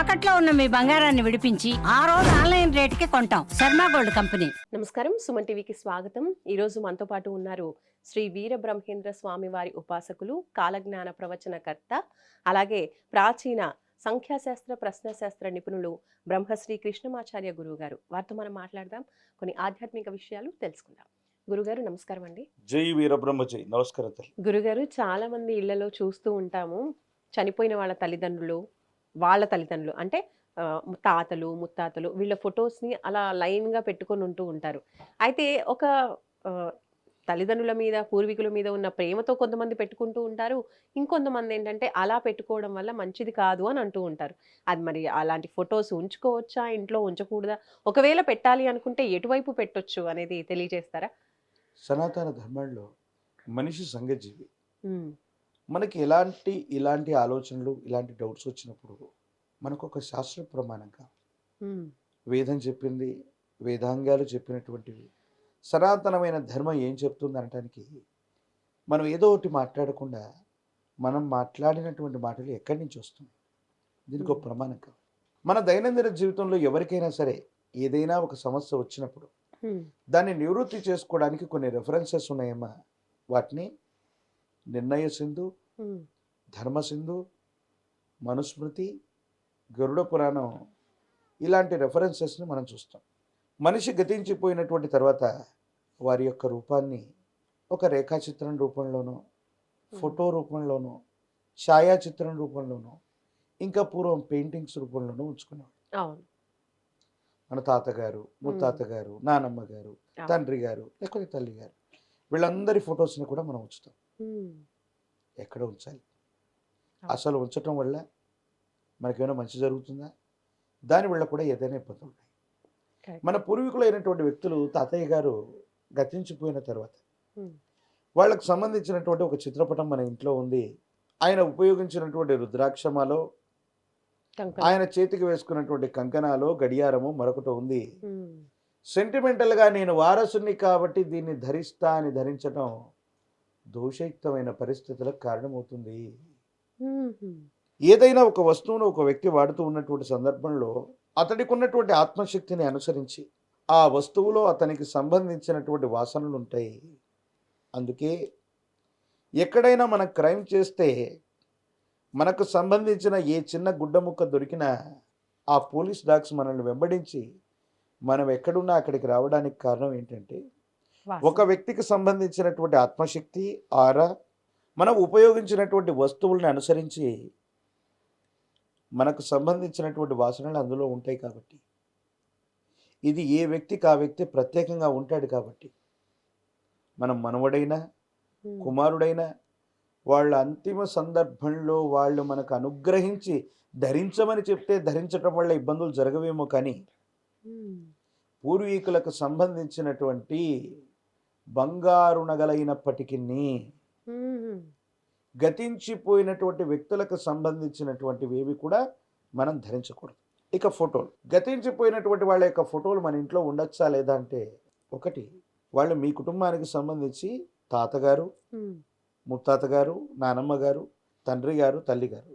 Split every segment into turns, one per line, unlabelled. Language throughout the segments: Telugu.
తాకట్లో ఉన్న మీ బంగారాన్ని విడిపించి ఆ రోజు ఆన్లైన్ రేటుకి కొంటాం. Sharma gold company.
నమస్కారం. సుమన్ టీవీకి స్వాగతం. ఈరోజు మనతో పాటు ఉన్నారు శ్రీ వీర బ్రహ్మేంద్ర స్వామి వారి ఉపాసకులు కాలజ్ఞాన ప్రవచనకర్త అలాగే ప్రాచీన సంఖ్యాశాస్త్ర ప్రశ్నశాస్త్ర నిపుణులు బ్రహ్మశ్రీ కృష్ణమాచార్య గురువు గారు వారితో మనం మాట్లాడదాం. కొన్ని ఆధ్యాత్మిక విషయాలు తెలుసుకుందాం. గురుగారు నమస్కారం అండి.
జై వీరబ్రహ్మ జై. నమస్కారం
గురుగారు చాలా మంది ఇళ్ళలో చూస్తూ ఉంటాము. చనిపోయిన వాళ్ళ తల్లిదండ్రులు వాళ్ళ తల్లిదండ్రులు. అంటే తాతలు ముత్తాతలు వీళ్ళ ఫొటోస్ని అలా లైన్గా పెట్టుకొని ఉంటూ ఉంటారు. అయితే ఒక తల్లిదండ్రుల మీద పూర్వీకుల మీద ఉన్న ప్రేమతో కొంతమంది పెట్టుకుంటూ ఉంటారు. ఇంకొంతమంది ఏంటంటే అలా పెట్టుకోవడం వల్ల మంచిది కాదు అని అంటూ ఉంటారు. అది మరి అలాంటి ఫొటోస్ ఉంచుకోవచ్చా? ఇంట్లో ఉంచకూడదా? ఒకవేళ పెట్టాలి అనుకుంటే ఎటువైపు పెట్టొచ్చు అనేది తెలియజేస్తారా?
సనాతన ధర్మంలో మనిషి సంఘజీవి. మనకి ఎలాంటి ఇలాంటి ఆలోచనలు ఇలాంటి డౌట్స్ వచ్చినప్పుడు మనకు ఒక శాస్త్ర ప్రమాణంగా వేదం చెప్పింది వేదాంగాలు చెప్పినటువంటివి సనాతనమైన ధర్మం ఏం చెప్తుంది అనటానికి మనం ఏదో ఒకటి మాట్లాడకుండా మనం మాట్లాడినటువంటి మాటలు ఎక్కడి నుంచి వస్తుంది దీనికి ఒక ప్రమాణం కావాలి మన దైనందిన జీవితంలో ఎవరికైనా సరే ఏదైనా ఒక సమస్య వచ్చినప్పుడు దాన్ని నివృత్తి చేసుకోవడానికి కొన్ని రెఫరెన్సెస్ ఉన్నాయమ్మా. వాటిని నిర్ణయ సింధు
ఉమ్,
ధర్మ సింధు మనుస్మృతి గరుడ పురాణం ఇలాంటి రెఫరెన్సెస్ని మనం చూస్తాం. మనిషి గతించిపోయినటువంటి తర్వాత వారి యొక్క రూపాన్ని ఒక రేఖాచిత్రం రూపంలోనో ఫోటో రూపంలోనో ఛాయాచిత్రం రూపంలోనో ఇంకా పూర్వం పెయింటింగ్స్ రూపంలోనూ ఉంచుకునేవాడు
అవును.
మన తాతగారు ముత్తాత గారు నానమ్మ గారు. తండ్రి గారు లేకపోతే తల్లి గారు వీళ్ళందరి ఫొటోస్ని కూడా మనం ఉంచుతాం. ఎక్కడ ఉంచాలి. అసలు ఉంచటం వల్ల మనకేమైనా మంచి జరుగుతుందా దాని వల్ల కూడా ఏదైనా ఇబ్బందులు ఉన్నాయి. మన పూర్వీకులైనటువంటి వ్యక్తులు తాతయ్య గారు గతించిపోయిన తర్వాత. వాళ్ళకు సంబంధించినటువంటి ఒక చిత్రపటం మన ఇంట్లో ఉంది ఆయన ఉపయోగించినటువంటి రుద్రాక్షమాలో. ఆయన చేతికి వేసుకున్నటువంటి కంకణాలో గడియారము మరొకటి ఉంది సెంటిమెంటల్గా నేను వారసుని కాబట్టి దీన్ని ధరిస్తా అని ధరించడం దోషయుక్తమైన పరిస్థితులకు కారణమవుతుంది ఏదైనా ఒక వస్తువును ఒక వ్యక్తి వాడుతూ ఉన్నటువంటి సందర్భంలో అతడికి ఉన్నటువంటి ఆత్మశక్తిని అనుసరించి ఆ వస్తువులో అతనికి సంబంధించినటువంటి వాసనలు ఉంటాయి అందుకే ఎక్కడైనా మనం క్రైమ్ చేస్తే మనకు సంబంధించిన ఏ చిన్న గుడ్డ ముక్క దొరికినా ఆ పోలీస్ డాగ్స్ మనల్ని వెంబడించి మనం ఎక్కడున్నా అక్కడికి రావడానికి కారణం ఏంటంటే. ఒక వ్యక్తికి సంబంధించినటువంటి ఆత్మశక్తి ఆరా మనం ఉపయోగించినటువంటి వస్తువుల్ని అనుసరించి మనకు సంబంధించినటువంటి వాసనలు అందులో ఉంటాయి కాబట్టి. ఇది ఏ వ్యక్తికి ఆ వ్యక్తి ప్రత్యేకంగా ఉంటాడు కాబట్టి. మనం మనవడైనా కుమారుడైనా వాళ్ళ అంతిమ సందర్భంలో వాళ్ళు మనకు అనుగ్రహించి ధరించమని చెప్తే ధరించటం వల్ల ఇబ్బందులు జరగవేమో కానీ పూర్వీకులకు సంబంధించినటువంటి బంగారు నగలైనప్పటికీ గతించిపోయినటువంటి వ్యక్తులకు సంబంధించినటువంటివి ఏవి కూడా మనం ధరించకూడదు. ఇక ఫోటోలు. గతించిపోయినటువంటి వాళ్ళ యొక్క ఫోటోలు మన ఇంట్లో ఉండొచ్చా లేదా అంటే ఒకటి వాళ్ళు మీ కుటుంబానికి సంబంధించి తాతగారు ముత్తాత గారు నానమ్మ గారు తండ్రి గారు తల్లి గారు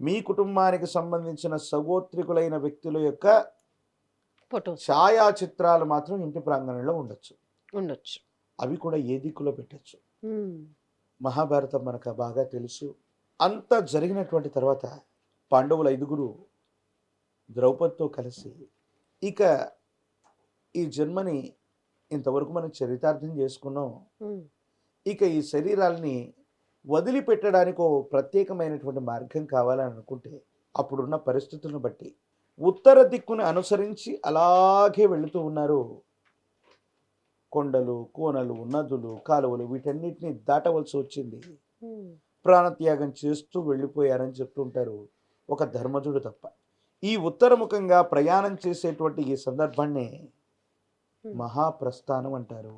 మీ కుటుంబానికి సంబంధించిన సగోత్రికులైన వ్యక్తుల యొక్క ఛాయాచిత్రాలు మాత్రం ఇంటి ప్రాంగణంలో ఉండొచ్చు.
ఉండొచ్చు.
అవి కూడా ఏ దిక్కులో పెట్టచ్చు. మహాభారతం మనకు బాగా తెలుసు. అంత జరిగినటువంటి తర్వాత పాండవుల ఐదుగురు ద్రౌపదితో కలిసి ఇక ఈ జన్మని ఇంతవరకు మనం చరితార్థం చేసుకున్నాం. ఇక ఈ శరీరాల్ని వదిలిపెట్టడానికి ఓ ప్రత్యేకమైనటువంటి మార్గం కావాలని అనుకుంటే అప్పుడున్న పరిస్థితులను బట్టి ఉత్తర దిక్కుని అనుసరించి అలాగే వెళుతూ ఉన్నారు కొండలు కోనలు నదులు కాలువలు వీటన్నిటిని దాటవలసి వచ్చింది. ప్రాణత్యాగం చేస్తూ వెళ్ళిపోయారని చెప్తుంటారు ఒక ధర్మజుడు తప్ప. ఈ ఉత్తరముఖంగా ప్రయాణం చేసేటువంటి ఈ సందర్భాన్ని మహాప్రస్థానం అంటారు.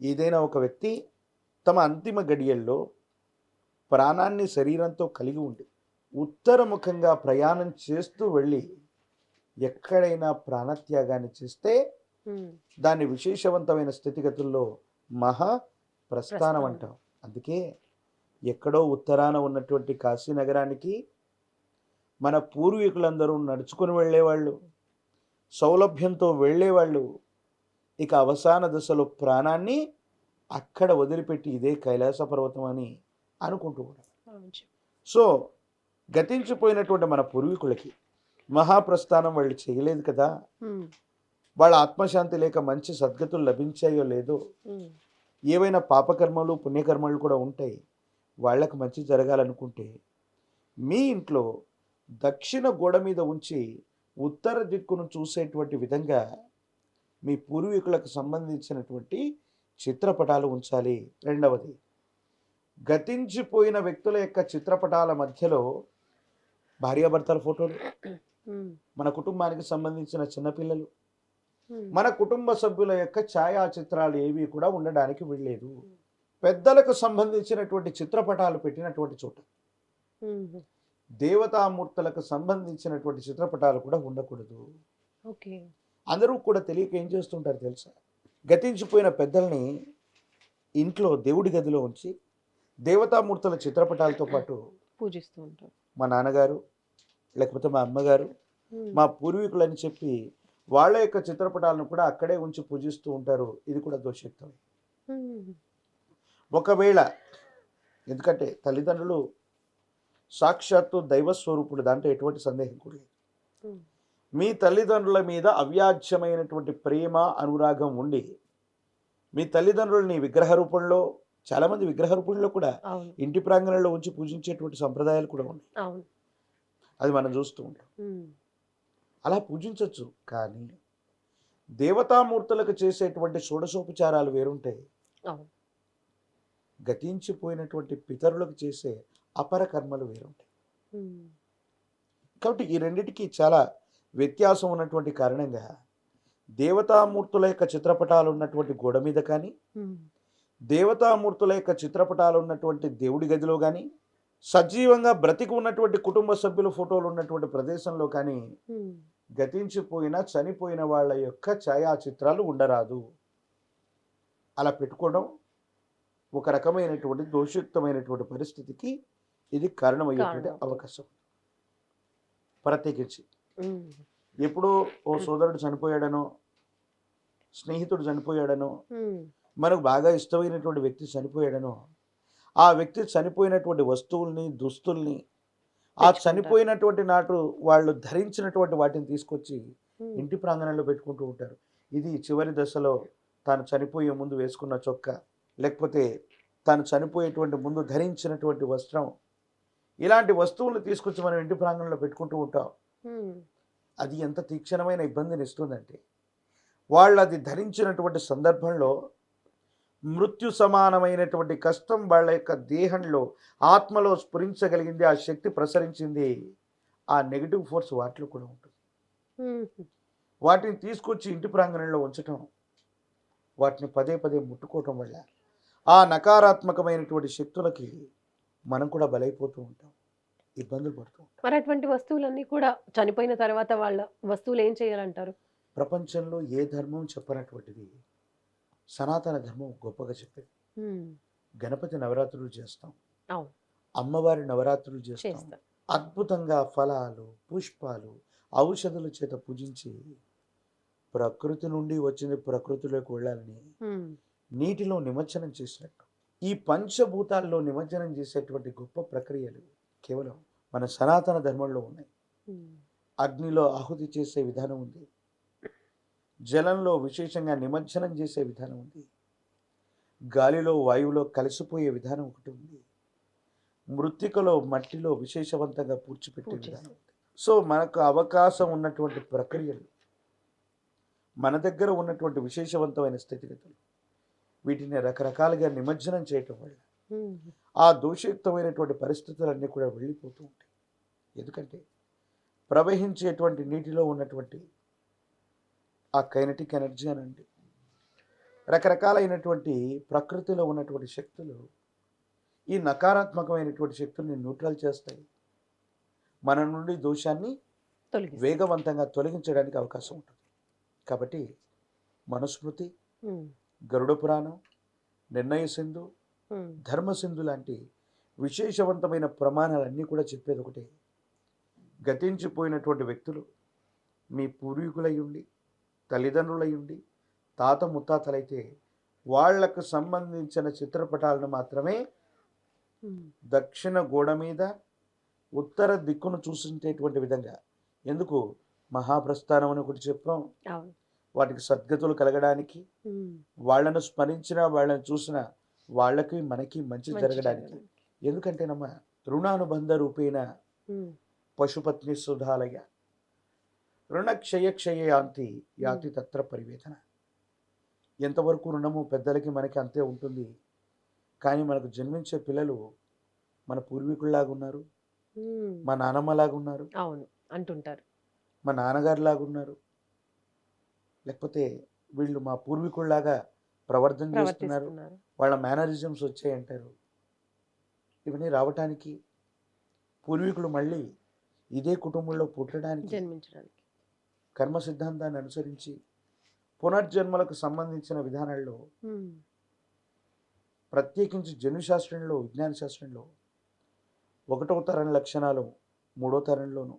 ఏదైనా ఒక వ్యక్తి తమ అంతిమ గడియల్లో ప్రాణాన్ని శరీరంతో కలిగి ఉండి ఉత్తరముఖంగా ప్రయాణం చేస్తూ వెళ్ళి ఎక్కడైనా ప్రాణత్యాగాన్ని చేస్తే దాన్ని విశేషవంతమైన స్థితిగతుల్లో మహా ప్రస్థానం. అంటాం. అందుకే ఎక్కడో ఉత్తరాన ఉన్నటువంటి కాశీ నగరానికి మన పూర్వీకులందరూ నడుచుకుని వెళ్ళేవాళ్ళు సౌలభ్యంతో వెళ్ళేవాళ్ళు. ఇక అవసాన దశలో ప్రాణాన్ని అక్కడ వదిలిపెట్టి ఇదే కైలాస పర్వతం అని అనుకుంటూ. సో గతించిపోయినటువంటి మన పూర్వీకులకి మహాప్రస్థానం వాళ్ళు చేయలేదు కదా. వాళ్ళ ఆత్మశాంతి లేక మంచి సద్గతులు లభించాయో లేదో ఏవైనా పాపకర్మలు పుణ్యకర్మలు కూడా ఉంటాయి. వాళ్ళకు మంచి జరగాలనుకుంటే మీ ఇంట్లో దక్షిణ గోడ మీద ఉంచి ఉత్తర దిక్కును చూసేటువంటి విధంగా మీ పూర్వీకులకు సంబంధించినటువంటి చిత్రపటాలు ఉంచాలి. రెండవది గతించిపోయిన వ్యక్తుల యొక్క చిత్రపటాల మధ్యలో భార్యాభర్తల ఫోటోలు మన కుటుంబానికి సంబంధించిన చిన్నపిల్లలు మన కుటుంబ సభ్యుల యొక్క ఛాయాచిత్రాలు ఏవి కూడా ఉండడానికి వీల్లేదు. పెద్దలకు సంబంధించినటువంటి చిత్రపటాలు పెట్టినటువంటి చోట. దేవతామూర్తులకు సంబంధించినటువంటి చిత్రపటాలు కూడా ఉండకూడదు.
ఓకే.
అందరూ కూడా తెలియక ఏం చేస్తుంటారు తెలుసా? గతించిపోయిన పెద్దల్ని ఇంట్లో దేవుడి గదిలో ఉంచి దేవతామూర్తుల చిత్రపటాలతో పాటు
పూజిస్తూ ఉంటారు.
మా నాన్నగారు లేకపోతే మా అమ్మగారు మా పూర్వీకులని చెప్పి వాళ్ళ యొక్క చిత్రపటాలను కూడా అక్కడే ఉంచి పూజిస్తూ ఉంటారు. ఇది కూడా దోషయుక్తం.
ఉమ్,
ఒకవేళ ఎందుకంటే తల్లిదండ్రులు సాక్షాత్తు దైవ స్వరూపుడు దాంట్లో ఎటువంటి సందేహం కూడా లేదు. మీ తల్లిదండ్రుల మీద అవ్యాజ్యమైనటువంటి ప్రేమ అనురాగం ఉండి మీ తల్లిదండ్రులని విగ్రహ రూపంలో చాలామంది విగ్రహ రూపంలో కూడా ఇంటి ప్రాంగణంలో ఉంచి పూజించేటువంటి సంప్రదాయాలు కూడా ఉన్నాయి. అది మనం చూస్తూ ఉంటాం. అలా పూజించవచ్చు కానీ దేవతామూర్తులకు చేసేటువంటి షోడశోపచారాలు వేరుంటాయి గతించిపోయినటువంటి పితరులకు చేసే అపర కర్మలు వేరుంటాయి. కాబట్టి ఈ రెండిటికి చాలా వ్యత్యాసం ఉన్నటువంటి కారణంగా దేవతామూర్తుల యొక్క చిత్రపటాలు ఉన్నటువంటి గోడ మీద కానీ దేవతామూర్తుల యొక్క చిత్రపటాలు ఉన్నటువంటి దేవుడి గదిలో కానీ సజీవంగా బ్రతికి ఉన్నటువంటి కుటుంబ సభ్యుల ఫోటోలు ఉన్నటువంటి ప్రదేశంలో కానీ గతించిపోయిన చనిపోయిన వాళ్ళ యొక్క ఛాయాచిత్రాలు ఉండరాదు. అలా పెట్టుకోవడం ఒక రకమైనటువంటి దోషయుక్తమైనటువంటి పరిస్థితికి ఇది కారణమయ్యేటువంటి
కారణం.
అవకాశం. ప్రత్యేకించి ఎప్పుడో ఓ సోదరుడు చనిపోయాడనో స్నేహితుడు చనిపోయాడనో మనకు బాగా ఇష్టమైనటువంటి వ్యక్తి చనిపోయాడనో ఆ వ్యక్తి చనిపోయినటువంటి వస్తువుల్ని దుస్తుల్ని ఆ. చనిపోయినటువంటి నాటు వాళ్ళు ధరించినటువంటి వాటిని తీసుకొచ్చి ఇంటి ప్రాంగణంలో పెట్టుకుంటూ ఉంటారు. ఇది చివరి దశలో తాను చనిపోయే ముందు వేసుకున్న చొక్కా లేకపోతే తాను చనిపోయేటువంటి ముందు ధరించినటువంటి వస్త్రం. ఇలాంటి వస్తువులను తీసుకొచ్చి మనం ఇంటి ప్రాంగణంలో పెట్టుకుంటూ ఉంటాం. అది ఎంత తీక్షణమైన ఇబ్బందిని ఇస్తుందంటే వాళ్ళు అది ధరించినటువంటి సందర్భంలో మృత్యు సమానమైనటువంటి కష్టం వాళ్ళ యొక్క దేహంలో ఆత్మలో స్ఫురించగలిగింది ఆ శక్తి ప్రసరించింది. ఆ నెగిటివ్ ఫోర్స్ వాటిలో కూడా ఉంటుంది. వాటిని తీసుకొచ్చి ఇంటి ప్రాంగణంలో ఉంచటం వాటిని పదే పదే ముట్టుకోవటం వల్ల ఆ నకారాత్మకమైనటువంటి శక్తులకి మనం కూడా బలైపోతూ ఉంటాం. ఇబ్బందులు పడుతూ ఉంటాం.
మరి అటువంటి వస్తువులన్నీ కూడా చనిపోయిన తర్వాత వాళ్ళ వస్తువులు ఏం చేయాలంటారు?
ప్రపంచంలో ఏ ధర్మం చెప్పనటువంటిది సనాతన ధర్మం గొప్పగా చెప్పేది గణపతి నవరాత్రులు చేస్తాం. అమ్మవారి నవరాత్రులు చేస్తాం. అద్భుతంగా ఫలాలు పుష్పాలు ఔషధుల చేత పూజించి ప్రకృతి నుండి వచ్చింది ప్రకృతిలోకి వెళ్ళాలని నీటిలో నిమజ్జనం చేసినట్టు ఈ పంచభూతాల్లో నిమజ్జనం చేసేటువంటి గొప్ప ప్రక్రియలు కేవలం మన సనాతన ధర్మంలో ఉన్నాయి. అగ్నిలో ఆహుతి చేసే విధానం ఉంది. జలంలో విశేషంగా నిమజ్జనం చేసే విధానం ఉంది. గాలిలో వాయువులో కలిసిపోయే విధానం ఒకటి ఉంది. మృత్తికలో మట్టిలో విశేషవంతంగా పూడ్చిపెట్టే. విధానం ఉంది. సో మనకు అవకాశం ఉన్నటువంటి ప్రక్రియలు మన దగ్గర ఉన్నటువంటి విశేషవంతమైన స్థితిగతులు వీటిని రకరకాలుగా నిమజ్జనం చేయటం వల్ల ఆ దోషయుక్తమైనటువంటి పరిస్థితులన్నీ కూడా వెళ్ళిపోతూ ఉంటాయి. ఎందుకంటే ప్రవహించేటువంటి నీటిలో ఉన్నటువంటి ఆ కైనటిక్ ఎనర్జీ అనండి. రకరకాలైనటువంటి ప్రకృతిలో ఉన్నటువంటి శక్తులు ఈ నకారాత్మకమైనటువంటి శక్తుల్ని న్యూట్రల్ చేస్తాయి. మన నుండి దోషాన్ని. వేగవంతంగా తొలగించడానికి అవకాశం ఉంటుంది. కాబట్టి మనుస్మృతి గరుడ పురాణం నిర్ణయ సింధు ధర్మసింధు లాంటి విశేషవంతమైన ప్రమాణాలన్నీ కూడా చెప్పేది ఒకటే. గతించిపోయినటువంటి వ్యక్తులు మీ పూర్వీకులై ఉండి తల్లిదండ్రులై ఉండి తాత ముత్తాతలైతే వాళ్ళకు సంబంధించిన చిత్రపటాలను మాత్రమే. దక్షిణ గోడ మీద ఉత్తర దిక్కును చూసించేటువంటి విధంగా ఎందుకు మహాప్రస్థానం అని ఒకటి చెప్పాం వాటికి సద్గతులు కలగడానికి
ఉమ్.
వాళ్ళను స్మరించిన వాళ్ళని చూసిన వాళ్ళకి మనకి మంచి జరగడానికి
జరగడానికి.
ఎందుకంటేనమ్మా రుణానుబంధ రూపేణ. పశుపత్ని సుధాలయ రుణ క్షయ క్షయ యాంతి యాతి తత్ర పరివేదన ఎంతవరకు రుణము పెద్దలకి మనకి అంతే ఉంటుంది. కానీ మనకు జన్మించే పిల్లలు మన పూర్వీకుల్లాగా ఉన్నారు. మా నానమ్మలాగా ఉన్నారు.
అవును. అంటుంటారు.
మా నాన్నగారిలాగా ఉన్నారు. లేకపోతే వీళ్ళు మా పూర్వీకుల్లాగా ప్రవర్తన చేస్తున్నారు.
ప్రవర్తిస్తున్నారు.
వాళ్ళ మేనరిజమ్స్ వచ్చాయంటారు. ఇవన్నీ రావటానికి పూర్వీకులు మళ్ళీ ఇదే కుటుంబంలో పుట్టడానికి
జన్మించడానికి.
కర్మ సిద్ధాంతాన్ని అనుసరించి పునర్జన్మలకు సంబంధించిన విధానాల్లో. ప్రత్యేకించి జన్యుశాస్త్రంలో విజ్ఞాన శాస్త్రంలో ఒకటో తరం లక్షణాలు మూడో తరంలోను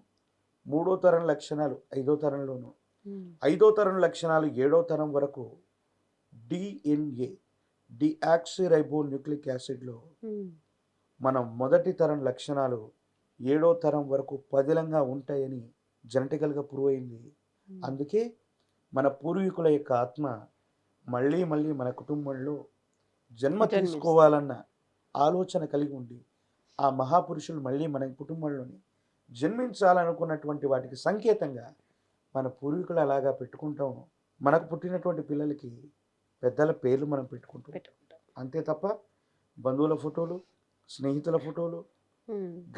మూడో తరం లక్షణాలు ఐదో తరంలోను. ఐదో తరం లక్షణాలు ఏడో తరం వరకు డిఎన్ఏ డిఆక్సిరైబో న్యూక్లిక్ యాసిడ్లో. మనం మొదటి తరం లక్షణాలు ఏడో తరం వరకు పదిలంగా ఉంటాయని జెనటికల్గా ప్రూవ్ అయింది. అందుకే మన పూర్వీకుల యొక్క ఆత్మ మళ్ళీ మళ్ళీ మన కుటుంబంలో జన్మ. తీసుకోవాలన్న ఆలోచన కలిగి ఉండి ఆ మహాపురుషులు మళ్ళీ మన కుటుంబంలోని జన్మించాలనుకున్నటువంటి వాటికి సంకేతంగా మన పూర్వీకులు అలాగా పెట్టుకుంటాం మనకు పుట్టినటువంటి పిల్లలకి పెద్దల పేర్లు మనం పెట్టుకుంటాం అంతే తప్ప బంధువుల ఫోటోలు స్నేహితుల ఫోటోలు.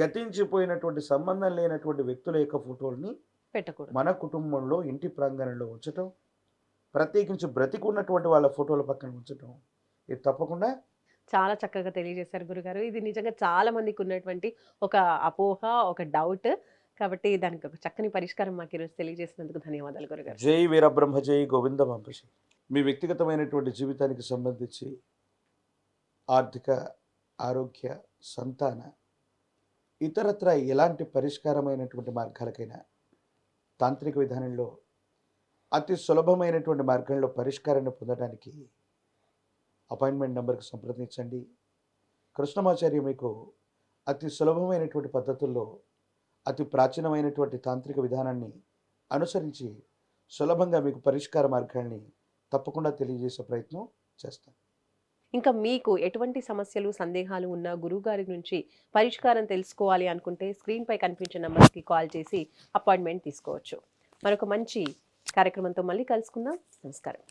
గతించిపోయినటువంటి సంబంధం లేనటువంటి వ్యక్తుల యొక్క ఫోటోల్ని
పెట్టకూడదు.
మన కుటుంబంలో ఇంటి ప్రాంగణంలో ఉంచటం ప్రత్యేకించి బ్రతికున్నటువంటి వాళ్ళ ఫోటోల పక్కన ఉంచటం ఇది తప్పకుండా
చాలా చక్కగా తెలియజేశారు గురుగారు. ఇది నిజంగా చాలా మందికి ఉన్నటువంటి ఒక అపోహ ఒక డౌట్ కాబట్టి దానికి ఒక చక్కని పరిష్కారం మాకు ఈరోజు తెలియజేసినందుకు ధన్యవాదాలు గురుగారు.
జై వీరబ్రహ్మ జై గోవింద మాంపసి మీ వ్యక్తిగతమైనటువంటి జీవితానికి సంబంధించి ఆర్థిక ఆరోగ్య సంతాన ఇతరత్ర ఎలాంటి పరిష్కారమైనటువంటి మార్గాలకైనా తాంత్రిక విధానంలో అతి సులభమైనటువంటి మార్గంలో పరిష్కారాన్ని పొందడానికి అపాయింట్మెంట్ నెంబర్కి సంప్రదించండి. కృష్ణమాచార్య మీకు అతి సులభమైనటువంటి పద్ధతుల్లో అతి ప్రాచీనమైనటువంటి తాంత్రిక విధానాన్ని అనుసరించి సులభంగా మీకు పరిష్కార మార్గాల్ని తప్పకుండా తెలియజేసే ప్రయత్నం చేస్తాను.
ఇంకా మీకు ఎటువంటి సమస్యలు సందేహాలు ఉన్నా గురువు గారి నుంచి పరిష్కారం తెలుసుకోవాలి అనుకుంటే స్క్రీన్పై కనిపించే నెంబర్కి కాల్ చేసి అపాయింట్మెంట్ తీసుకోవచ్చు. మరొక మంచి కార్యక్రమంతో మళ్ళీ కలుసుకుందాం. నమస్కారం.